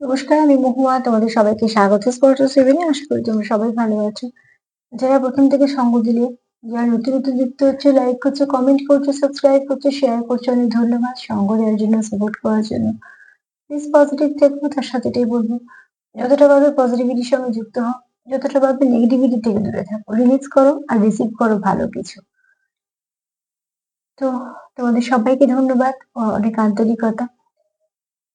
নমস্কার, আমি মহুয়া, তোমাদের সবাইকে স্বাগত। স্পোর্টস সেভেনে আশা করি তোমরা সবাই ভালো আছো। যারা প্রথম থেকে সঙ্গ দিলে, যারা নতুন নতুন যুক্ত হচ্ছে লাইক করছ কমেন্ট করছ সাবস্ক্রাইব করছ শেয়ার করছ, অনেক ধন্যবাদ সঙ্গ দেওয়ার জন্য সাপোর্ট করার জন্য। প্লিজ পজিটিভ থাকব, তার সাথে এটাই বলব। যতটা পারবে পজিটিভিটির সঙ্গে যুক্ত হও, যতটা পারবে নেগেটিভিটি থেকে দূরে থাকো। রিলিজ করো আর রিসিভ করো ভালো কিছু। তো তোমাদের সবাইকে ধন্যবাদ অনেক আন্তরিকতা।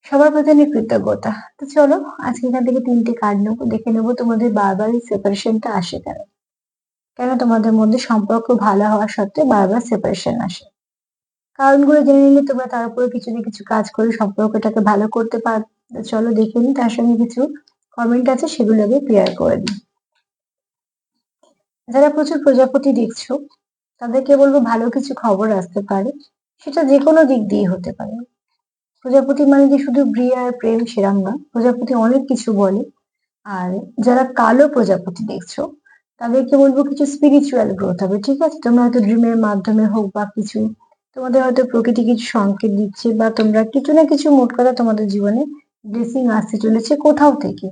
সবার অনেক কৃতজ্ঞতা। তো চলো, আজকে এখান থেকে তিনটে কার্ড নেব, দেখে নেব তোমাদের বারবার সেপারেশনটা আসে কেন? কেন তোমাদের মধ্যে সম্পর্ক ভালো হওয়া সত্ত্বেও বারবার সেপারেশন আসে। কারণগুলো জেনে নিলে তোমরা তার উপরে কিছু না কিছু কাজ করে সম্পর্কটাকে ভালো করতে পার চলো দেখে নি তার সঙ্গে কিছু কমেন্ট আছে, সেগুলো ক্লিয়ার করে দিই। যারা প্রচুর প্রজাপতি দেখছ, তাদেরকে বলব ভালো কিছু খবর আসতে পারে, সেটা যে কোনো দিক দিয়ে হতে পারে। প্রজাপতি মানে যে শুধু বিয়ে আর প্রেম সেরাম না, প্রজাপতি অনেক কিছু বলে। আর যারা কালো প্রজাপতি দেখছ, তাদেরকে বলব কিছু স্পিরিচুয়াল গ্রোথ হবে, ঠিক আছে? তোমরা হয়তো ড্রিমের মাধ্যমে হোক বা কিছু, তোমাদের হয়তো প্রকৃতি কিছু সংকেত দিচ্ছে বা তোমরা কিছু না কিছু মোট কথা তোমাদের জীবনে ব্লেসিং আসতে চলেছে কোথাও থেকে।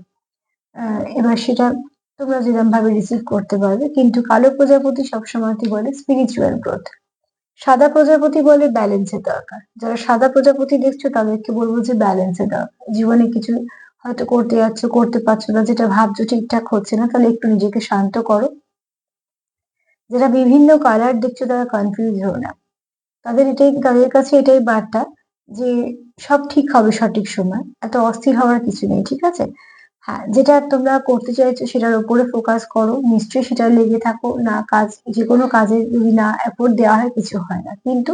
এবার সেটা তোমরা যেরকম ভাবে রিসিভ করতে পারবে, কিন্তু কালো প্রজাপতি সবসময় বলে? স্পিরিচুয়াল গ্রোথ সাদা প্রজাপতি বলে ব্যালেন্সের দরকার। যারা সাদা প্রজাপতি দেখছ, তাদেরকে বলব যে ব্যালেন্সের দরকার। জীবনে কিছু হয়তো করতে যাচ্ছ, করতে পারছ না, যেটা ভাবছ ঠিকঠাক হচ্ছে না, তাহলে একটু নিজেকে শান্ত করো। যারা বিভিন্ন কালার দেখছ, তারা কনফিউজ হো না। তাদের এটাই, তাদের কাছে এটাই বার্তা যে সব ঠিক হবে সঠিক সময়, এত অস্থির হওয়ার কিছু নেই, ঠিক আছে? হ্যাঁ যেটা তোমরা করতে চাইছো সেটার উপরে ফোকাস করো। নিশ্চয়ই সেটা লেগে থাকো। না, কাজ যে কোনো কাজে যদি না এফোর্ট দেওয়া হয়, কিছু হয় না। কিন্তু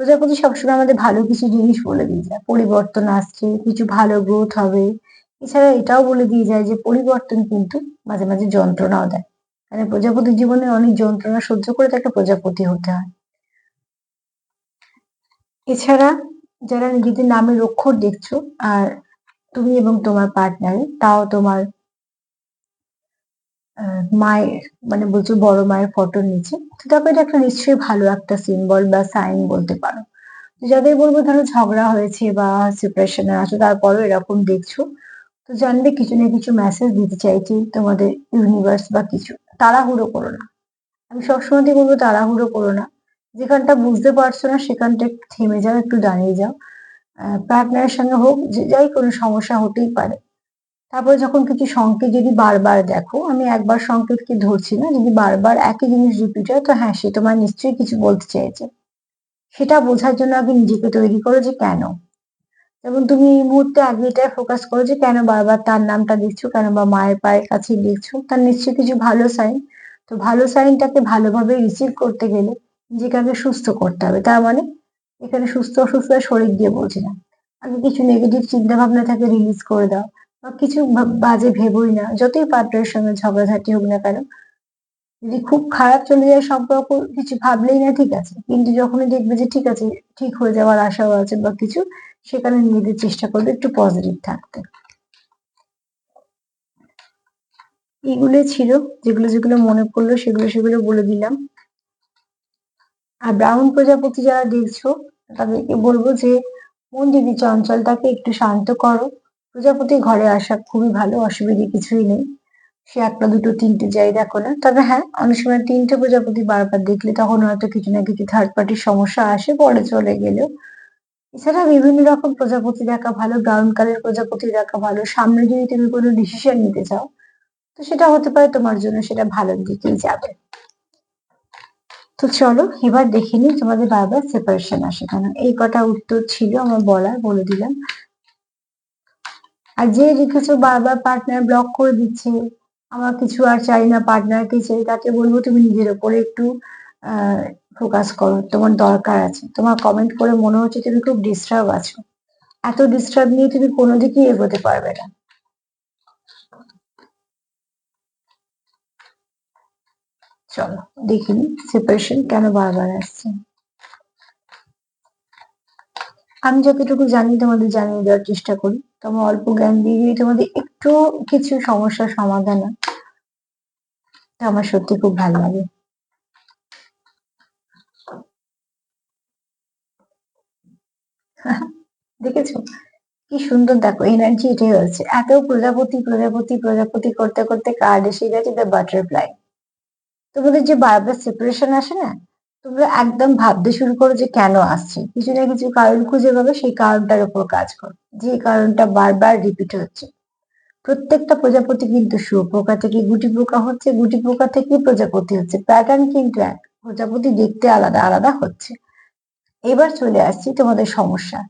প্রজাপতি সবসময় আমাদের ভালো কিছু জিনিস বলে দিয়ে যায়। পরিবর্তন আসছে, কিছু ভালো গ্রোথ হবে। এছাড়া এটাও বলে দিয়ে যায় যে, পরিবর্তন কিন্তু মাঝে মাঝে যন্ত্রণাও দেয়। মানে প্রজাপতির জীবনে অনেক যন্ত্রণা সহ্য করে তাকে প্রজাপতি হতে হয়। এছাড়া যারা নিজেদের নামের অক্ষর দেখছ আর তুমি এবং তোমার পার্টনারে তাও তোমার মায়ের মানে বলছো বড় মায়ের ফটোর নিচে। তো তারপরে এটা একটা নিশ্চয়ই ভালো একটা সিম্বল বা সাইন বলতে পারো। যাদের বলব, ধরো, ঝগড়া হয়েছে বা সেপারেশনে আছো, তারপরও এরকম দেখছ। তো জানবে, কিছু না কিছু মেসেজ দিতে চাইছি তোমাদের ইউনিভার্স বা কিছু। তাড়াহুড়ো করো না। আমি সবসময় বলব, তাড়াহুড়ো করো না। যেখানটা বুঝতে পারছ না, সেখানটা একটু থেমে যাও, একটু দাঁড়িয়ে যাও। পার্টনারের সঙ্গে হোক যাই কোনো সমস্যা হতেই পারে। তারপরে যখন কিছু সংকেত যদি বারবার দেখো, আমি একবার সংকেতকে ধরছি না, যদি বারবার একই জিনিস রিপিট হয়, তো হ্যাঁ সে তোমার নিশ্চয়ই কিছু বলতে চেয়েছে। সেটা বোঝার জন্য আগে নিজেকে তৈরি করো যে কেন? যেমন তুমি এই মুহূর্তে আগে এটাই ফোকাস করো যে কেন বারবার তার নামটা দেখছ কেন বা মায়ের পায়ের কাছে দেখছ তার নিশ্চয়ই কিছু ভালো সাইন তো ভালো সাইনটাকে ভালোভাবে রিসিভ করতে গেলে নিজেকে আগে সুস্থ করতে হবে। তার মানে এখানে সুস্থ অসুস্থ শরীর দিয়ে বলছি না। আগে কিছু নেগেটিভ চিন্তা ভাবনা থাকে রিলিজ করে দাও। বা কিছু বাজে ভেবোই না। যতই পার্টনারের সঙ্গে ঝগড়াঝাটি হোক না কেন, যদি খুব খারাপ চলে যায় সম্পর্ক, কিছু ভাবলেই না ঠিক আছে। কিন্তু যখনই দেখবে যে ঠিক আছে, ঠিক হয়ে যাওয়ার আশাও আছে বা কিছু, সেখানে নিজেদের চেষ্টা করবে একটু পজিটিভ থাকতে। এগুলো ছিল যেগুলো যেগুলো মনে পড়ল, সেগুলো সেগুলো বলে দিলাম। আর ব্রাউন প্রজাপতি যারা দেখছ, তাদেরকে বলব যে, মন যদি চঞ্চল থাকে একটু শান্ত করো। প্রজাপতি ঘরে আসা খুবই ভালো, অসুবিধে কিছুই নেই। সে একটা, দুটো, তিনটে যাই দেখো না। তবে হ্যাঁ অনেক সময় তিনটে প্রজাপতি বারবার দেখলে তখন হয়তো কিছু না কিছু থার্ড পার্টির সমস্যা আসে, পরে চলে গেলেও। এছাড়া বিভিন্ন রকম প্রজাপতি দেখা ভালো ব্রাউন কালার প্রজাপতি দেখা ভালো। সামনে যদি তুমি কোনো ডিসিশন নিতে চাও, তো সেটা হতে পারে তোমার জন্য সেটা ভালোর দিকেই যাবে। তো চলো এবার দেখে নিই তোমাদের বারবার সেপারেশন আসে কেন। এই কটা উত্তর ছিল, আমার বলার বলে দিলাম। আর যে লিখেছো বারবার পার্টনার ব্লক করে দিচ্ছে, আমার কিছু আর চাই না পার্টনারকে চাই, তাকে বলব তুমি নিজের ওপরে একটু ফোকাস করো, তোমার দরকার আছে। তোমার কমেন্ট করে মনে হচ্ছে তুমি খুব ডিস্টার্ব আছো। এত ডিস্টার্ব নিয়ে তুমি কোনো দিকেই এগোতে পারবে না। চলো দেখিনি সেপারেশন কেন বারবার আসছে। আমি যতটুকু জানি তোমাদের জানিয়ে দেওয়ার চেষ্টা করি। তোমার অল্প জ্ঞান দিয়ে যদি তোমাদের একটু কিছু সমস্যার সমাধান আমার সত্যি খুব ভালো লাগে। দেখেছ? কি সুন্দর, দেখো এনার্জি এটাই হচ্ছে। এত প্রজাপতি প্রজাপতি প্রজাপতি করতে করতে কার্ড এসে গেছে দ্য বাটারফ্লাই তোমাদের যে বারবার সেপারেশন আসে না? তোমরা একদম ভাবতে শুরু করো যে কেন আসছে? কিছু না কিছু কারণ খুঁজে পাবে, সেই কারণটার উপর কাজ করো। যে কারণটা বারবার রিপিট হচ্ছে। প্রত্যেকটা প্রজাপতি কিন্তু শুয়োপোকা থেকে গুটি পোকা হচ্ছে গুটি পোকা থেকে প্রজাপতি হচ্ছে। প্যাটার্ন কিন্তু এক। প্রজাপতি দেখতে আলাদা আলাদা হচ্ছে। এবার চলে আসছি তোমাদের সমস্যা।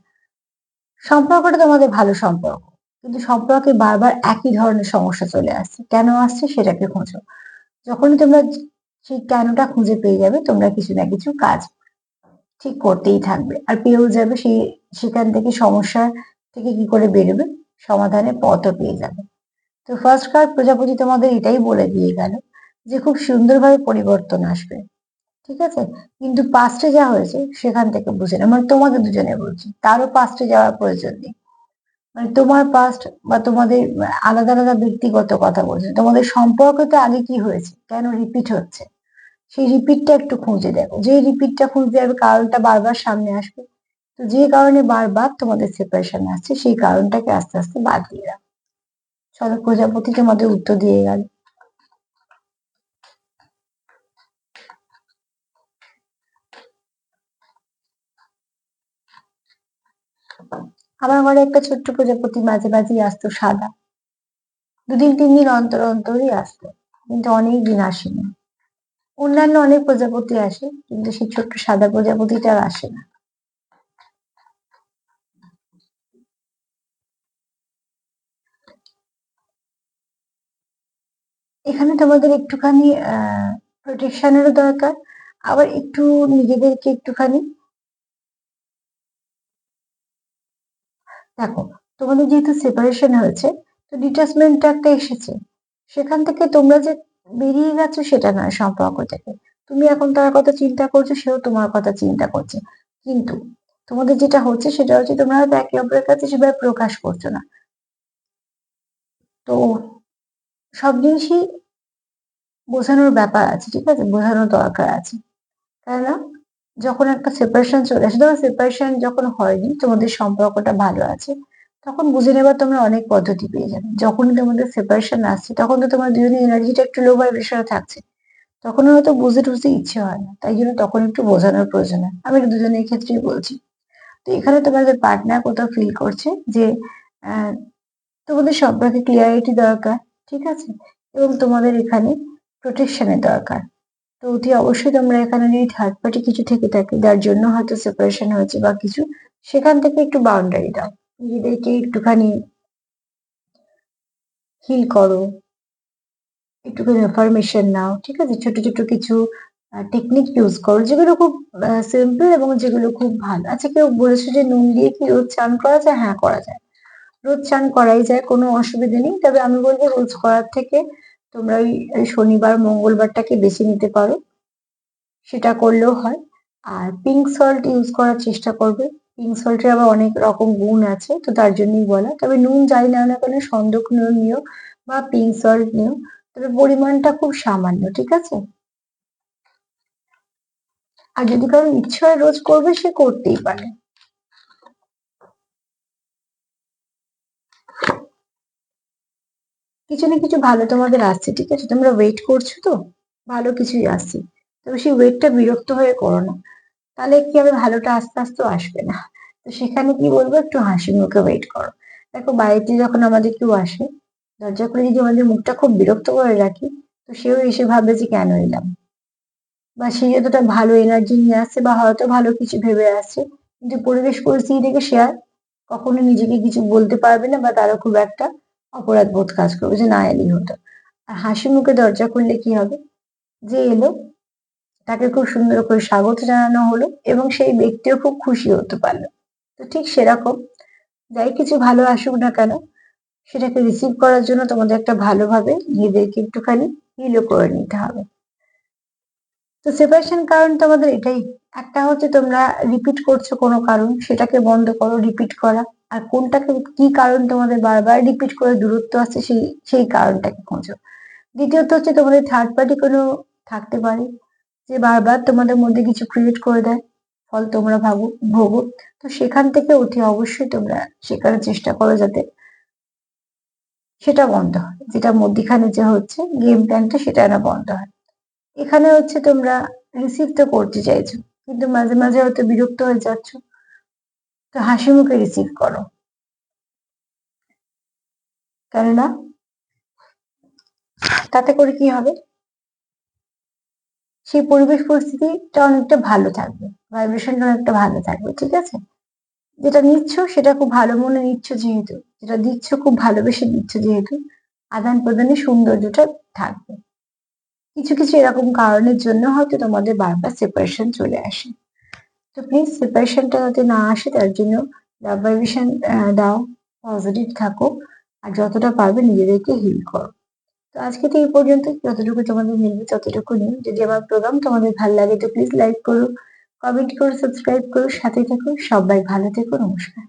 সম্পর্কটা তোমাদের ভালো সম্পর্ক। কিন্তু সম্পর্কে বারবার একই ধরনের সমস্যা চলে আসছে। কেন আসছে সেটাকে খোঁজো। যখনই তোমরা সেই কেনটা খুঁজে পেয়ে যাবে, তোমরা কিছু না কিছু কাজ ঠিক করতেই থাকবে। আর পেয়েও যাবে সেই, সেখান থেকে সমস্যা থেকে কি করে বেরোবে? সমাধানের পথও পেয়ে যাবে। তো ফার্স্ট কার্ড প্রজাপতি তোমাদের এটাই বলে দিয়ে গেল যে খুব সুন্দরভাবে পরিবর্তন আসবে। ঠিক আছে? কিন্তু পাস্টে যা হয়েছে সেখান থেকে বুঝে না মানে তোমাদের দুজনে বলছি, তারও পাস্টে যাওয়ার প্রয়োজন নেই। মানে তোমার পাস্ট বা তোমাদের আলাদা আলাদা ব্যক্তিগত কথা বলছে। তোমাদের সম্পর্কতে আগে কি হয়েছে? কেন রিপিট হচ্ছে? সেই রিপিটটা একটু খুঁজে দেখো। যে রিপিটটা খুঁজে যাবে, কারণটা বারবার সামনে আসবে। তো যে কারণে বারবার তোমাদের সেপারেশন আসছে, সেই কারণটাকে আস্তে আস্তে বাদ দিয়ে দাও। চলো প্রজাপতি তোমাদের উত্তর দিয়ে গেল। আমার ঘরে একটা ছোট্ট প্রজাপতি মাঝে মাঝেই আসতো সাদা। দুদিন, তিন দিন অন্তর অন্তরই আসতো, কিন্তু অনেক দিন আসেনি। অন্যান্য অনেক প্রজাপতি আসে, কিন্তু সেই ছোট্ট সাদা প্রজাপতিটা আসে না। এখানে তোমাদের একটুখানি, আহ প্রোটেকশনেরও দরকার, আবার একটু নিজেদেরকে একটুখানি দেখো, তোমাদের যেহেতু সেপারেশন হয়েছে, তো ডিটাচমেন্টটা একটা এসেছে। সেখান থেকে তোমরা যে বেরিয়ে গেছো সেটা নয় সম্পর্ক থেকে। তুমি এখন তার কথা চিন্তা করছ, সেও তোমার কথা চিন্তা করছে। কিন্তু তোমাদের যেটা হচ্ছে, সেটা হচ্ছে তোমরা হয়তো একে অপরের কাছে সেভাবে প্রকাশ করছ না। তো সব জিনিসই বোঝানোর ব্যাপার আছে, ঠিক আছে? বোঝানোর দরকার আছে। তাই না যখন একটা সেপারেশন চলে আসে, ধরো সেপারেশন যখন হয়নি, তোমাদের সম্পর্কটা ভালো আছে, তখন বুঝে নেবার তোমরা অনেক পদ্ধতি পেয়ে যাবে। যখনই তোমাদের সেপারেশন আসছে, তখন তো তোমার দুজনের এনার্জিটা একটু লো ভাইব্রেশনে থাকছে। তখন হয়তো বুঝে টুঝতে ইচ্ছে হয় না, তাই জন্য তখন একটু বোঝানোর প্রয়োজন হয়। আমি দুজনের ক্ষেত্রেই বলছি। তো এখানে তোমাদের পার্টনার কোথাও ফিল করছে যে তোমাদের সম্পর্কে ক্লিয়ারিটি দরকার, ঠিক আছে? এবং তোমাদের এখানে প্রোটেকশনের দরকার। তো অতি অবশ্যই তোমরা এখানে যদি থার্ড পার্টি কিছু থেকে থাকে, যার জন্য হয়তো সেপারেশন হয়েছে বা কিছু, সেখান থেকে একটু বাউন্ডারি দাও। নিজেদেরকে একটুখানি হিল করো, একটুখানি ইনফরমেশন নাও, ঠিক আছে? ছোট ছোট কিছু টেকনিক ইউজ করো, যেগুলো খুব সিম্পল এবং যেগুলো খুব ভালো। আচ্ছা কেউ বলেছে যে নুন দিয়ে কি রোজ চান করা যায়? হ্যাঁ করা যায়। রোজ চান করাই যায়, কোনো অসুবিধা নেই। তবে আমি বলব রোজ করার থেকে তোমরা ওই শনিবার, মঙ্গলবারটাকে বেছে নিতে পারো। সেটা করলেও হয়। আর পিঙ্ক সল্ট ইউজ করার চেষ্টা করবে। পিঙ্ক সল্টের আবার অনেক রকম গুণ আছে, তো তার জন্যই বলা। তবে নুন যাই না না কেন, সন্দক নুন নিও বা পিঙ্ক সল্ট নিও। তবে পরিমাণটা খুব সামান্য, ঠিক আছে? আর যদি কারও ইচ্ছে রোজ করবে, সে করতেই পারে। কিছু না কিছু ভালো তোমাদের আসছে, ঠিক আছে? তোমরা ওয়েট করছ তো? ভালো কিছুই আসছে। তবে সেই ওয়েটটা বিরক্ত হয়ে করো না। তাহলে কি হবে? ভালোটা আস্তে আস্তে আসবে না। তো সেখানে কি বলব? একটু হাসি মুখে ওয়েট করো। দেখো, বাড়িতে যখন আমাদের কেউ আসে, দরজা করে যদি আমাদের মুখটা খুব বিরক্ত করে রাখি, তো সেও এসে ভাববে যে কেন এলাম? বা সে যতটা ভালো এনার্জি নিয়ে আসছে বা হয়তো ভালো কিছু ভেবে আসছে, কিন্তু পরিবেশ পরিস্থিতি থেকে সে আর কখনো নিজেকে কিছু বলতে পারবে না বা তারও খুব একটা অপরাধ বোধ কাজ করবে যে না এলেই হতো। আর হাসি মুখে দরজা খুললে কি হবে? যে এলো, তাকে খুব সুন্দর করে স্বাগত জানানো হলো এবং সেই ব্যক্তিও খুব খুশি হতে পারল। তো ঠিক সেরকম, যাই কিছু ভালো আসুক না কেন, সেটাকে রিসিভ করার জন্য তোমাদের একটা ভালোভাবে নিজেদেরকে একটুখানি হিলও করে নিতে হবে। তো সেপারেশন কারণ তোমাদের এটাই। একটা হচ্ছে তোমরা রিপিট করছ কোনো কারণ, সেটাকে বন্ধ করো রিপিট করা। আর কোনটাকে কি কারণ তোমাদের বারবার রিপিট করে দূরত্ব আছে সেই সেই কারণটাকে খোঁজো। দ্বিতীয়ত হচ্ছে তোমাদের থার্ড পার্টি কোনো থাকতে পারে যে বারবার তোমাদের মধ্যে কিছু ক্রিয়েট করে দেয়, ফল তোমরা ভাবো, ভোগো। তো সেখান থেকে অতি অবশ্যই তোমরা শেখার চেষ্টা করো যাতে সেটা বন্ধ হয়। যেটা মধ্যিখানে যে হচ্ছে গেম প্ল্যানটা সেটা না বন্ধ হয়। এখানে হচ্ছে তোমরা রিসিভ তো করতে চাইছো, কিন্তু মাঝে মাঝে হয়তো বিরক্ত হয়ে যাচ্ছ। তো হাসি মুখে রিসিভ করো। কেননা তাতে করে কি হবে? সেই পরিবেশ পরিস্থিতিটা অনেকটা ভালো থাকবে ভাইব্রেশনটা অনেকটা ভালো থাকবে, ঠিক আছে? যেটা নিচ্ছ সেটা খুব ভালো মনে নিচ্ছ যেহেতু, যেটা দিচ্ছ খুব ভালোবেসে দিচ্ছ যেহেতু আদান প্রদানের সৌন্দর্যটা থাকবে। কিছু কিছু এরকম কারণের জন্য হয়তো তোমাদের বারবার সেপারেশন চলে আসে। তো প্লিজ প্রিপারেশনটা যাতে না আসে, তার জন্য ভাইব্রেশন দাও পজিটিভ থাকো, আর যতটা পারবে নিজেদেরকে হিল করো। তো আজকে তো এই পর্যন্ত, যতটুকু তোমাদের মিলবে ততটুকু নিও। যদি আমার প্রোগ্রাম তোমাদের ভালো লাগে, তো প্লিজ লাইক করো কমেন্ট করো সাবস্ক্রাইব করো সাথে থাকো, সবাই ভালো থেকো, নমস্কার।